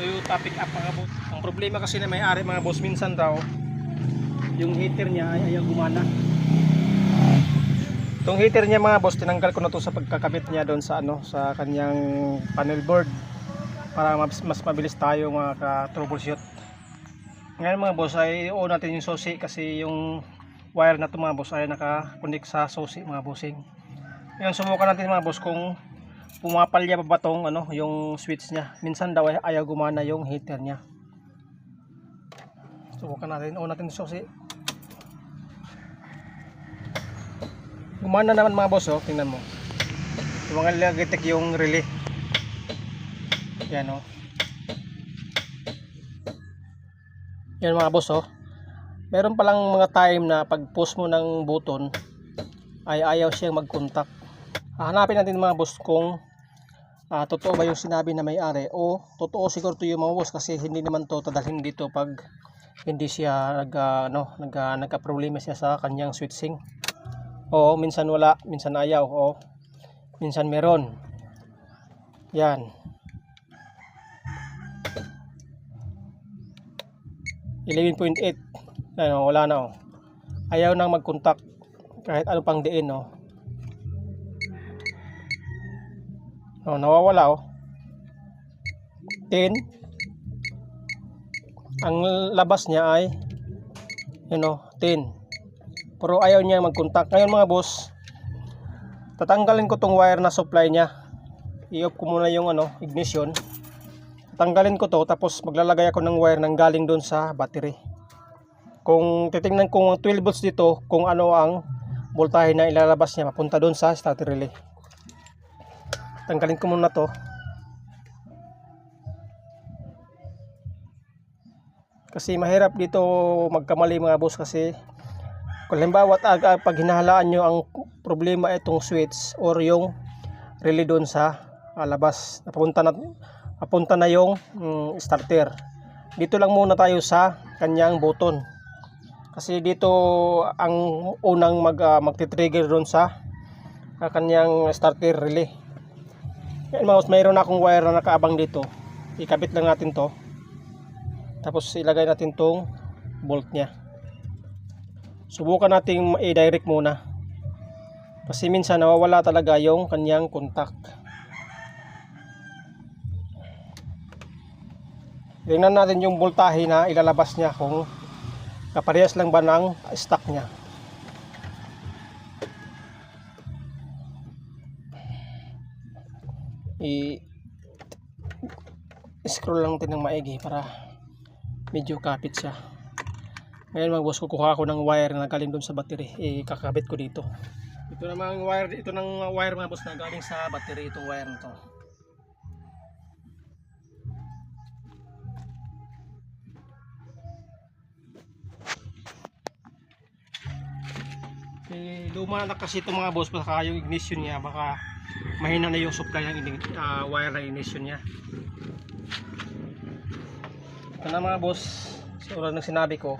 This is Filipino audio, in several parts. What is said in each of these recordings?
Ito yung topic up mga boss. Ang problema kasi na may-ari mga boss minsan daw yung heater niya ay ayaw gumana. Itong heater niya mga boss, tinanggal ko na to sa pagkakabit niya doon sa ano sa kanyang panel board para mas, mas mabilis tayo mga ka-troubleshoot. Ngayon mga boss ay o natin yung susi kasi yung wire na to mga boss ay naka-connect sa susi mga bossing. Ngayon subukan natin mga boss kung pumapalya pa ba tong ano, yung switch niya. Minsan daw ay ayaw gumana yung heater niya. Subukan natin. O natin susi. Gumana naman mga boss oh. Tingnan mo. Yung mga lagitik yung relay. Yan oh. Yan mga boss oh. Meron palang mga time na pag post mo ng button ay ayaw siyang mag-contact. Hanapin natin mga boss kung ah, totoo ba yung sinabi na may-ari o totoo siguro to yung mga boss kasi hindi naman to tadalhin dito pag hindi siya nag ah, ano nag ah, nagka-problema siya sa kanyang switching. Oo, minsan wala, minsan ayaw, o minsan meron. Yan. 11.8 ano, wala na oh. Ayaw nang mag-contact kahit ano pang diin oh. Oh, nawawala oh. 10 Ang labas niya ay yun oh, 10 pero ayaw niya mag-contact. Ngayon mga boss, tatanggalin ko tong wire na supply niya. I-off ko muna yung ano, ignition. Tatanggalin ko to tapos maglalagay ako ng wire nang galing doon sa battery. Kung titingnan ko ang 12 volts dito, kung ano ang voltahe na ilalabas niya papunta doon sa starter relay. Tanggalin ko muna to. Kasi mahirap dito magkamali mga boss kasi kung halimbawa pag hinahalaan nyo ang problema itong switch or yung relay doon sa ah, labas napunta na napunta na yung mm, starter. Dito lang muna tayo sa kanyang button. Kasi dito ang unang mag ah, magti-trigger doon sa ah, kanyang starter relay yan mouse mayroon akong wire na nakaabang dito. Ikabit lang natin to. Tapos ilagay natin tong bolt nya subukan nating i-direct muna. Kasi minsan nawawala talaga yung kanyang contact. Tingnan natin yung voltahe na ilalabas niya kung kaparehas lang ba ng stock niya i scroll lang natin ng maigi para medyo kapit siya ngayon mga boss, kukuha ako ng wire na galing doon sa battery. Ikakabit ko dito. Ito namang wire, ito ng wire mga boss na galing sa battery itong wire na to. Eh, luma na kasi ito mga boss, baka yung ignition niya, baka mahina na yung supply ng ah, wire ng ignition niya. Ito na mga boss, siguro ng sinabi ko,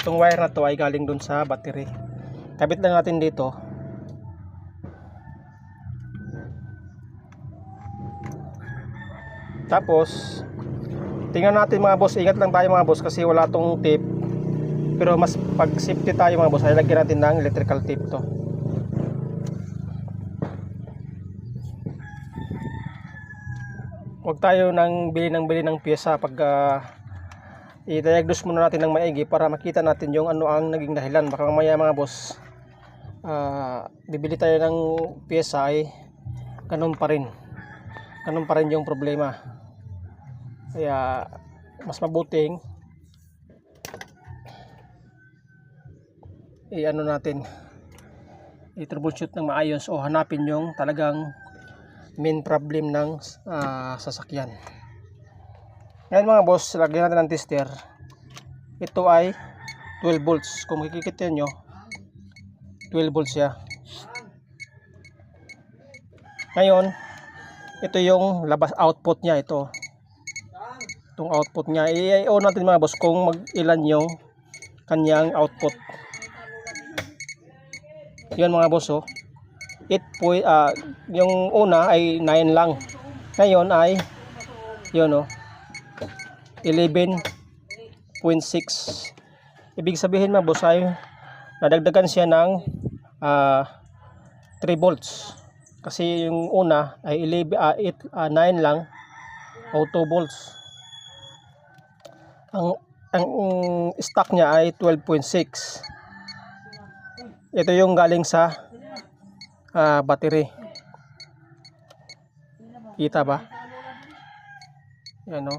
itong wire na to ay galing dun sa battery. Kabit lang natin dito. Tapos tingnan natin mga boss. Ingat lang tayo mga boss kasi wala tong tape. Pero mas pag safety tayo mga boss ay lagyan natin ng electrical tape to huwag tayo nang bili ng bili ng pyesa pag ah, i-diagnose muna natin ng maigi para makita natin yung ano ang naging dahilan. Baka mamaya mga boss ah, bibili tayo ng pyesa ay ganun pa rin. Ganun pa rin yung problema. Kaya mas mabuting i-ano natin i-troubleshoot ng maayos o hanapin yung talagang main problem ng ah, sasakyan ngayon mga boss, lagyan natin ng tester. Ito ay 12 volts. Kung makikita nyo, 12 volts siya. Ngayon, ito yung labas output niya ito. Itong output niya. I-on natin mga boss kung mag-ilan yung kanyang output. Yun mga boss oh. 8 point, ah, yung una ay 9 lang. Ngayon ay yun oh. 11.6 ibig sabihin mga boss ay nadagdagan siya ng ah, 3 volts kasi yung una ay 11 ah, 8 ah, 9 lang o 2 volts ang ang stock niya ay 12.6 ito yung galing sa ah, battery. Kita ba? Yan o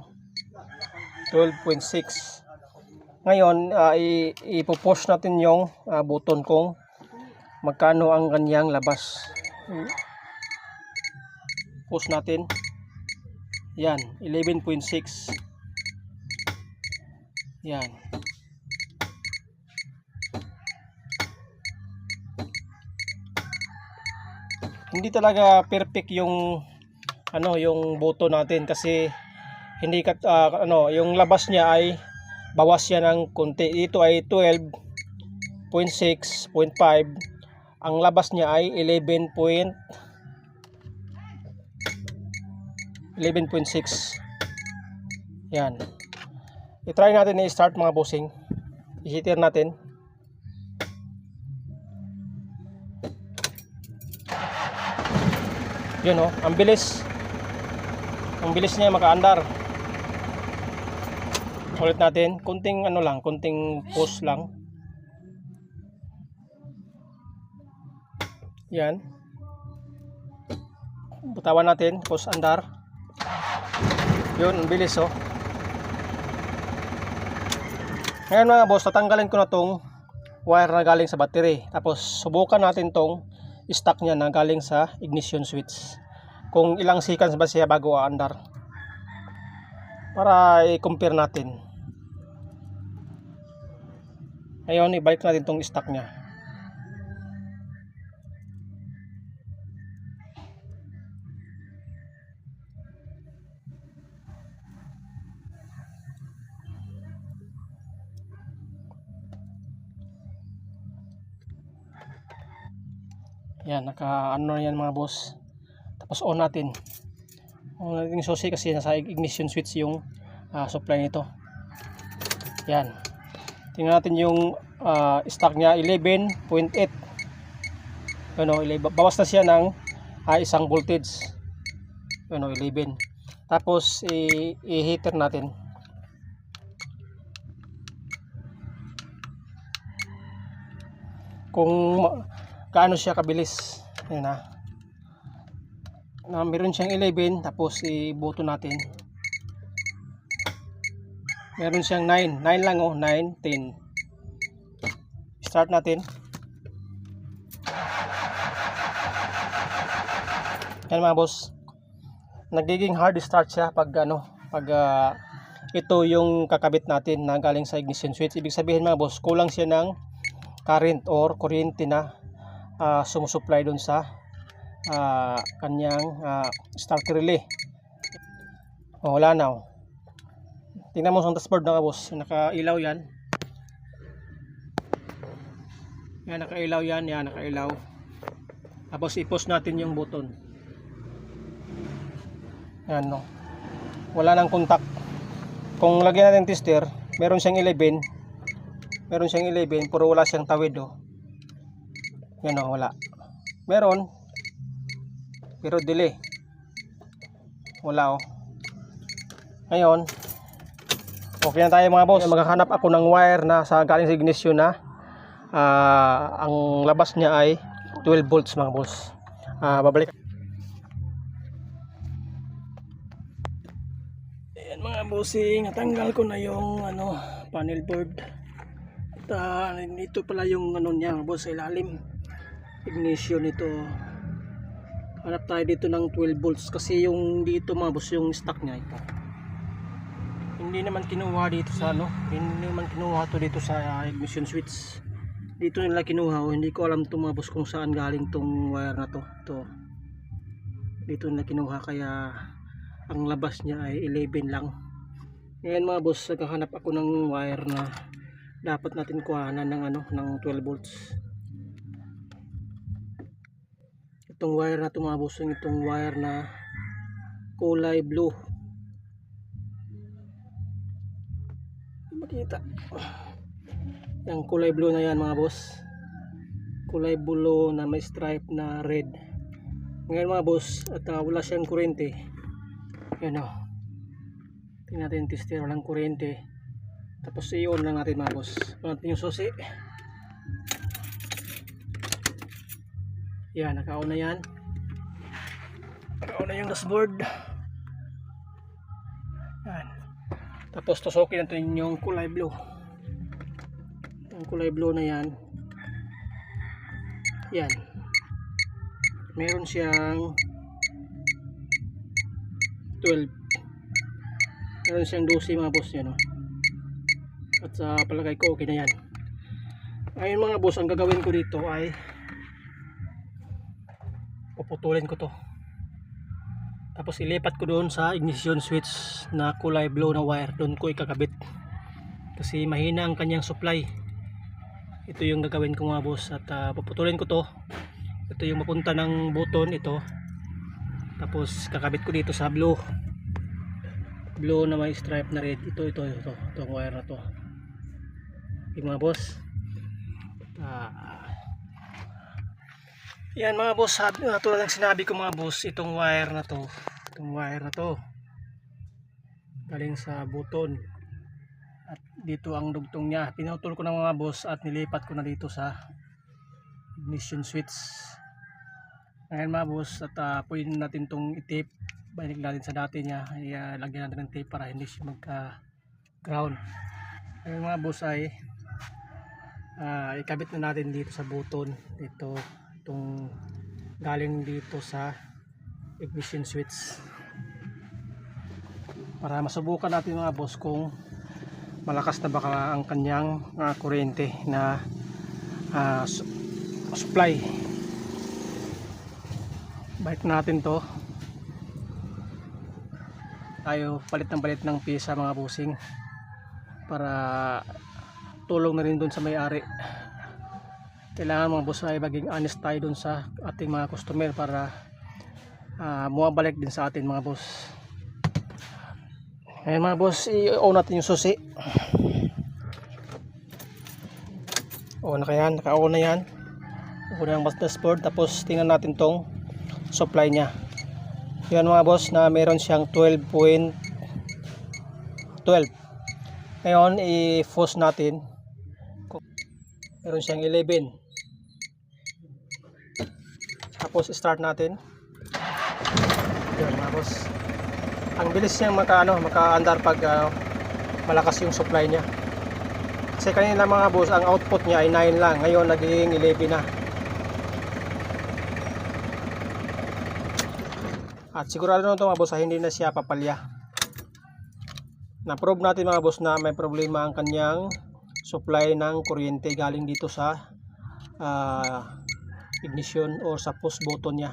12.6 ngayon ah, i- ipopost natin yung ah, button kung magkano ang kanyang labas. Post natin. Yan 11.6 yan hindi talaga perfect yung ano yung boto natin kasi hindi kat ah, ano yung labas niya ay bawas siya ng konti. Dito ay 12.6.5 ang labas niya ay 11 point 11.6 yan. I-try natin i-start mga bossing. I-heater natin yun oh. Ang bilis. Ang bilis niya makaandar. Ulit natin. Kunting ano lang kunting push lang. Yan. Butawan natin push andar. Yun ang bilis oh. Ngayon mga boss tatanggalin ko na tong wire na galing sa battery. Tapos subukan natin tong stock niya na galing sa ignition switch. Kung ilang seconds ba siya bago aandar? Para i-compare natin. Ngayon ibalik natin tong stock niya yan naka ano na yan mga boss. Tapos on natin. On natin yung susi kasi nasa ignition switch yung ah, supply nito. Yan. Tingnan natin yung ah, stock niya 11.8 ano 11 bawas na siya ng ah, isang voltage. Ano 11 tapos i-heater natin. Kung gaano siya kabilis? Yan na na meron siyang 11 tapos ibuto natin. Meron siyang 9 9 lang oh. 9 10 start natin. Yan mga boss. Nagiging hard start siya pag ano pag ah, ito yung kakabit natin na galing sa ignition switch. Ibig sabihin mga boss kulang siya ng current or kuryente na ah, sumusupply dun sa ah, kanyang ah, starter relay. Oh, wala na. Oh. Tingnan mo sa dashboard na boss, nakailaw yan. Yan, nakailaw yan, yan, nakailaw. Tapos i-post natin yung button. Yan, no. Wala nang contact. Kung lagyan natin tester, meron siyang 11. Meron siyang 11, pero wala siyang tawid, oh. Yan, oh, wala. Meron, pero delay wala oh ngayon okay na tayo mga boss maghahanap ako ng wire na sa galing sa ignition na ah, ang labas niya ay 12 volts mga boss Ah, babalik Ayan mga bossing, natanggal ko na yung ano, panel board. At ah, ito pala yung ano niya, mga boss, sa ilalim. Ignition ito. Hanap tayo dito ng 12 volts kasi yung dito mga boss, yung stock niya ito. Hindi naman kinuha dito sa ano, hindi naman kinuha to dito sa ah, ignition switch. Dito nila kinuha, oh, hindi ko alam to mga boss kung saan galing tong wire na to. To. Dito nila kinuha kaya ang labas niya ay 11 lang ngayon mga boss naghahanap ako ng wire na dapat natin kuhanan ng ano ng 12 volts itong wire na yung itong wire na kulay blue makita. Yung kulay blue na yan mga boss. Kulay blue na may stripe na red. Ngayon mga boss, at ah, wala siyang kuryente. Yan o. Tingnan natin tester, walang kuryente. Tapos i-on lang natin mga boss. On natin yung susi. Yan, naka-on na yan. Naka-on na yung dashboard. Yan. Tapos tusukin natin yung kulay blue. Yung kulay blue na yan. Yan. Meron siyang 12. Meron siyang 12 mga boss yan. Oh. At sa palagay ko okay na yan. Ayun mga boss, ang gagawin ko dito ay puputulin ko to. Tapos ilipat ko doon sa ignition switch na kulay blue na wire. Doon ko ikakabit. Kasi mahina ang kanyang supply. Ito yung gagawin ko mga boss. At ah, puputulin ko to. Ito yung mapunta ng button ito. Tapos kakabit ko dito sa blue. Blue na may stripe na red. Ito, ito, ito. Itong wire na to. Yung mga boss. Ah, yan mga boss, sabi, uh, tulad ng sinabi ko mga boss, itong wire na to, itong wire na to, galing sa buton. At dito ang dugtong niya. Pinutol ko ng mga boss at nilipat ko na dito sa ignition switch. Ngayon mga boss, at uh, pwede natin itong i-tape. Balik natin sa dati niya. I, lagyan natin ng tape para hindi siya magka-ground. Ngayon mga boss ay ah, ikabit na natin dito sa buton. Dito itong galing dito sa ignition switch para masubukan natin mga boss kung malakas na baka ang kanyang uh, kuryente na ah, su- supply. Balik natin to. Tayo palit ng palit ng pisa mga busing para tulong na rin dun sa may-ari kailangan mga boss ay maging honest tayo dun sa ating mga customer para uh, bumabalik din sa atin mga boss. Ngayon mga boss i-on natin yung susi. On na yan naka-on na yan. On na yung dashboard tapos tingnan natin tong supply nya yan mga boss na meron siyang 12.12 ngayon i-fuse natin. Meron siyang 11 tapos start natin. Yun mga boss. Ang bilis niyang maka ano maka andar pag ah, malakas yung supply niya. Kasi kanina mga boss ang output niya ay 9 lang. Ngayon naging 11 na. At sigurado na ito mga boss ah, hindi na siya papalya. Na-prove natin mga boss na may problema ang kanyang supply ng kuryente galing dito sa ah, ignition or sa push button niya.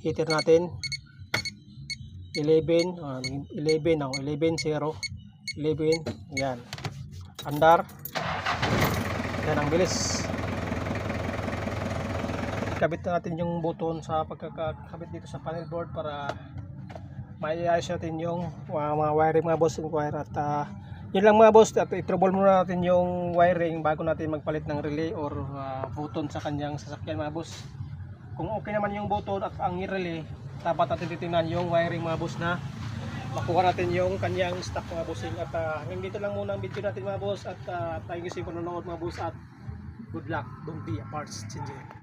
Heater natin. 11 ah, 11 oh, 11 0 11 yan. Andar. Yan ang bilis. Kabit na natin yung button sa pagkakabit dito sa panel board para maiayos natin yung mga, mga wiring mga boss yung wire at ah, yun lang mga boss at i-trouble muna natin yung wiring bago natin magpalit ng relay or ah, button sa kanyang sasakyan mga boss. Kung okay naman yung button at ang relay dapat natin titingnan yung wiring mga boss na makuha natin yung kanyang stock mga bossing at uh, hanggang dito lang muna ang video natin mga boss. At uh, tayo kasi panonood mga boss. At good luck don't be a parts changer